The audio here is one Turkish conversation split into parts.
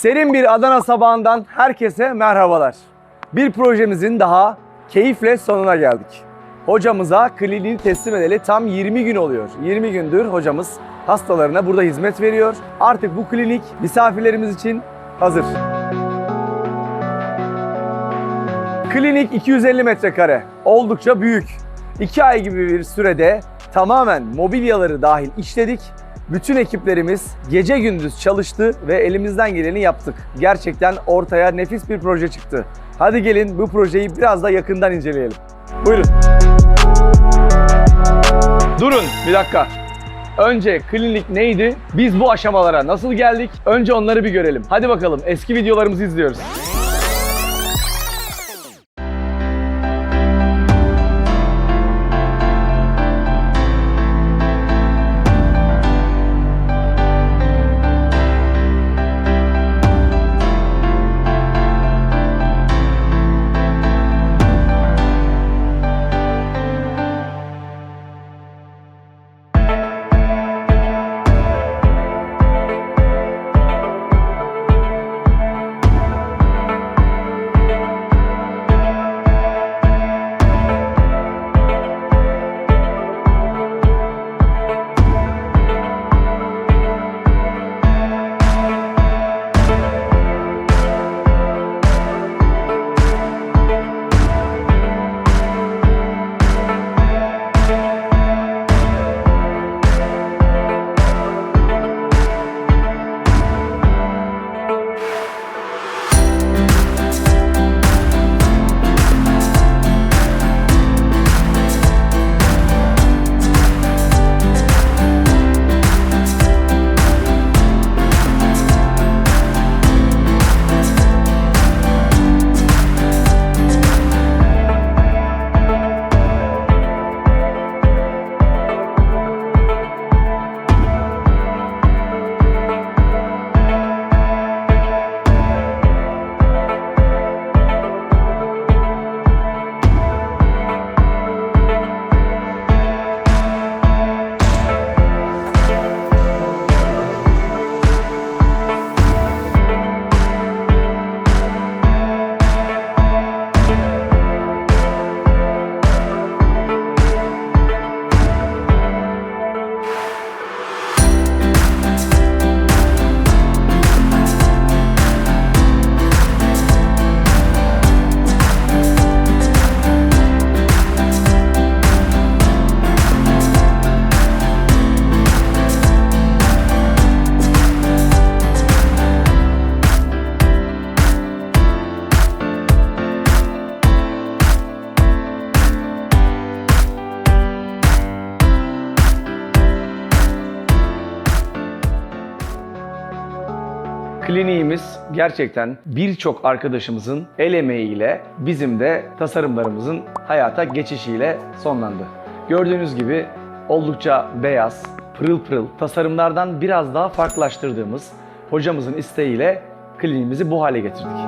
Serin bir Adana sabahından herkese merhabalar. Bir projemizin daha keyifle sonuna geldik. Hocamıza kliniği teslim edeli tam 20 gün oluyor. 20 gündür hocamız hastalarına burada hizmet veriyor. Artık bu klinik misafirlerimiz için hazır. Klinik 250 metrekare. Oldukça büyük. 2 ay gibi bir sürede tamamen mobilyaları dahil işledik. Bütün ekiplerimiz gece gündüz çalıştı ve elimizden geleni yaptık. Gerçekten ortaya nefis bir proje çıktı. Hadi gelin bu projeyi biraz da yakından inceleyelim. Buyurun. Durun bir dakika. Önce klinik neydi? Biz bu aşamalara nasıl geldik? Önce onları bir görelim. Hadi bakalım eski videolarımızı izliyoruz. Kliniğimiz gerçekten birçok arkadaşımızın el emeğiyle bizim de tasarımlarımızın hayata geçişiyle sonlandı. Gördüğünüz gibi oldukça beyaz, pırıl pırıl tasarımlardan biraz daha farklılaştırdığımız hocamızın isteğiyle kliniğimizi bu hale getirdik.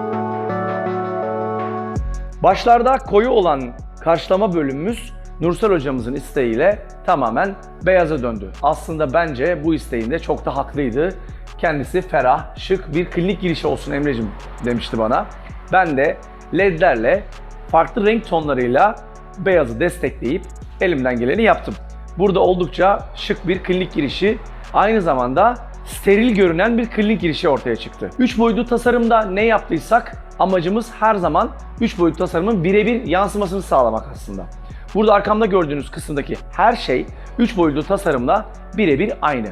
Başlarda koyu olan karşılama bölümümüz Nursel hocamızın isteğiyle tamamen beyaza döndü. Aslında bence bu isteğinde çok da haklıydı. Kendisi ferah, şık bir klinik girişi olsun Emre'cim demişti bana. Ben de ledlerle farklı renk tonlarıyla beyazı destekleyip elimden geleni yaptım. Burada oldukça şık bir klinik girişi, aynı zamanda steril görünen bir klinik girişi ortaya çıktı. 3 boyutlu tasarımda ne yaptıysak amacımız her zaman 3 boyutlu tasarımın birebir yansımasını sağlamak aslında. Burada arkamda gördüğünüz kısımdaki her şey 3 boyutlu tasarımla birebir aynı.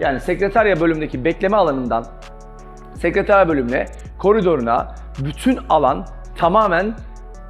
Yani sekreterya bölümündeki bekleme alanından sekreterya bölümüne, koridoruna bütün alan tamamen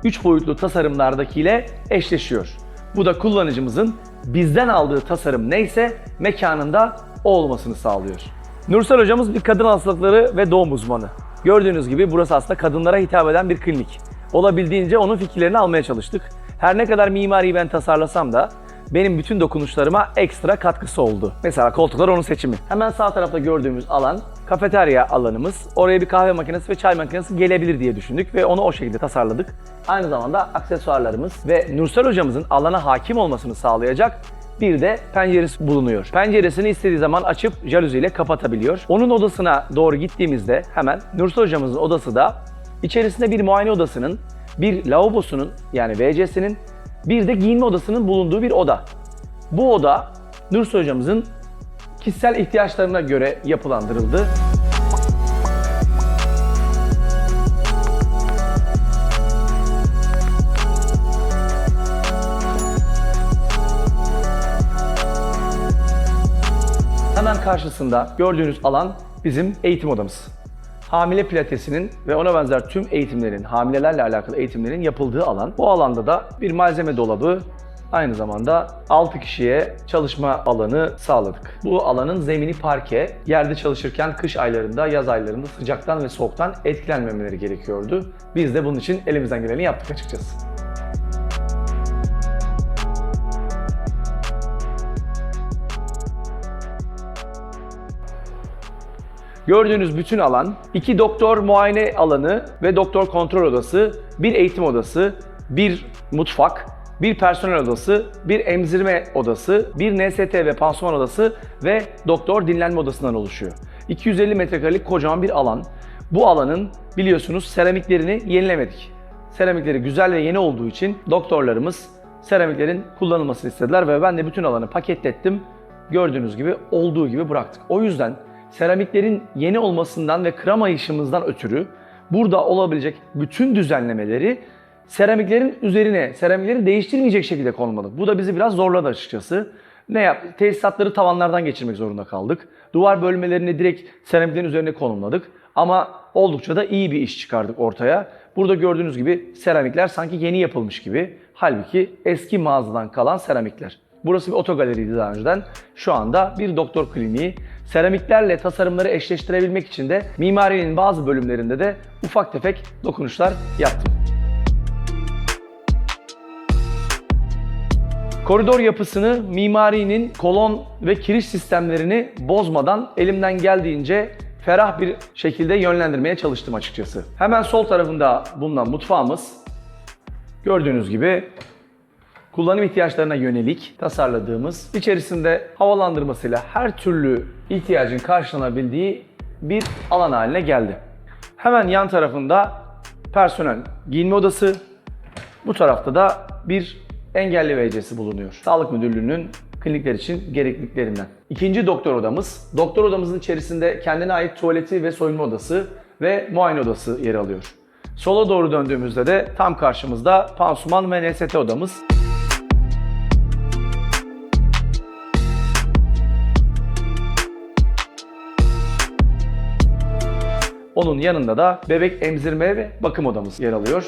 3 boyutlu tasarımlardakiyle eşleşiyor. Bu da kullanıcımızın bizden aldığı tasarım neyse mekanında o olmasını sağlıyor. Nursel hocamız bir kadın hastalıkları ve doğum uzmanı. Gördüğünüz gibi burası aslında kadınlara hitap eden bir klinik. Olabildiğince onun fikirlerini almaya çalıştık. Her ne kadar mimariyi ben tasarlasam da benim bütün dokunuşlarıma ekstra katkısı oldu. Mesela koltuklar onun seçimi. Hemen sağ tarafta gördüğümüz alan kafeterya alanımız. Oraya bir kahve makinesi ve çay makinesi gelebilir diye düşündük ve onu o şekilde tasarladık. Aynı zamanda aksesuarlarımız ve Nursel hocamızın alana hakim olmasını sağlayacak bir de penceresi bulunuyor. Penceresini istediği zaman açıp jaluziyle kapatabiliyor. Onun odasına doğru gittiğimizde hemen Nursel hocamızın odası da içerisinde bir muayene odasının, bir lavabosunun yani WC'sinin, bir de giyinme odasının bulunduğu bir oda. Bu oda Nursel hocamızın kişisel ihtiyaçlarına göre yapılandırıldı. Hemen karşısında gördüğünüz alan bizim eğitim odamız. Hamile pilatesinin ve ona benzer tüm eğitimlerin, hamilelerle alakalı eğitimlerin yapıldığı alan. Bu alanda da bir malzeme dolabı, aynı zamanda 6 kişiye çalışma alanı sağladık. Bu alanın zemini parke, yerde çalışırken kış aylarında, yaz aylarında sıcaktan ve soğuktan etkilenmemeleri gerekiyordu. Biz de bunun için elimizden geleni yaptık açıkçası. Gördüğünüz bütün alan, iki doktor muayene alanı ve doktor kontrol odası, bir eğitim odası, bir mutfak, bir personel odası, bir emzirme odası, bir NST ve pansuman odası ve doktor dinlenme odasından oluşuyor. 250 metrekarelik kocaman bir alan. Bu alanın biliyorsunuz seramiklerini yenilemedik. Seramikleri güzel ve yeni olduğu için doktorlarımız seramiklerin kullanılmasını istediler ve ben de bütün alanı paketlettim. Gördüğünüz gibi olduğu gibi bıraktık. O yüzden seramiklerin yeni olmasından ve kıramayışımızdan ötürü burada olabilecek bütün düzenlemeleri seramiklerin üzerine, seramikleri değiştirmeyecek şekilde konumladık. Bu da bizi biraz zorladı açıkçası. Ne yap? Tesisatları tavanlardan geçirmek zorunda kaldık. Duvar bölmelerini direkt seramiklerin üzerine konumladık. Ama oldukça da iyi bir iş çıkardık ortaya. Burada gördüğünüz gibi seramikler sanki yeni yapılmış gibi. Halbuki eski mağazadan kalan seramikler. Burası bir otogaleriydi daha önceden. Şu anda bir doktor kliniği. Seramiklerle tasarımları eşleştirebilmek için de mimarinin bazı bölümlerinde de ufak tefek dokunuşlar yaptım. Koridor yapısını mimarinin kolon ve kiriş sistemlerini bozmadan elimden geldiğince ferah bir şekilde yönlendirmeye çalıştım açıkçası. Hemen sol tarafında bulunan mutfağımız gördüğünüz gibi kullanım ihtiyaçlarına yönelik tasarladığımız, içerisinde havalandırmasıyla her türlü ihtiyacın karşılanabildiği bir alan haline geldi. Hemen yan tarafında personel giyinme odası, bu tarafta da bir engelli WC'si bulunuyor. Sağlık Müdürlüğü'nün klinikler için gerekliliklerinden. İkinci doktor odamız. Doktor odamızın içerisinde kendine ait tuvaleti ve soyunma odası ve muayene odası yer alıyor. Sola doğru döndüğümüzde de tam karşımızda pansuman ve NST odamız. Onun yanında da bebek emzirme ve bakım odamız yer alıyor.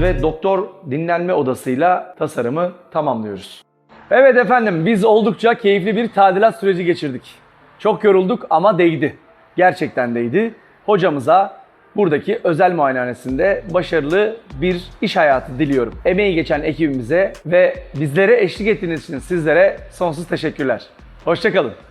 ve doktor dinlenme odasıyla tasarımı tamamlıyoruz. Evet efendim biz oldukça keyifli bir tadilat süreci geçirdik. Çok yorulduk ama değdi. Gerçekten değdi. Hocamıza buradaki özel muayenehanesinde başarılı bir iş hayatı diliyorum. Emeği geçen ekibimize ve bizlere eşlik ettiğiniz için sizlere sonsuz teşekkürler. Hoşçakalın.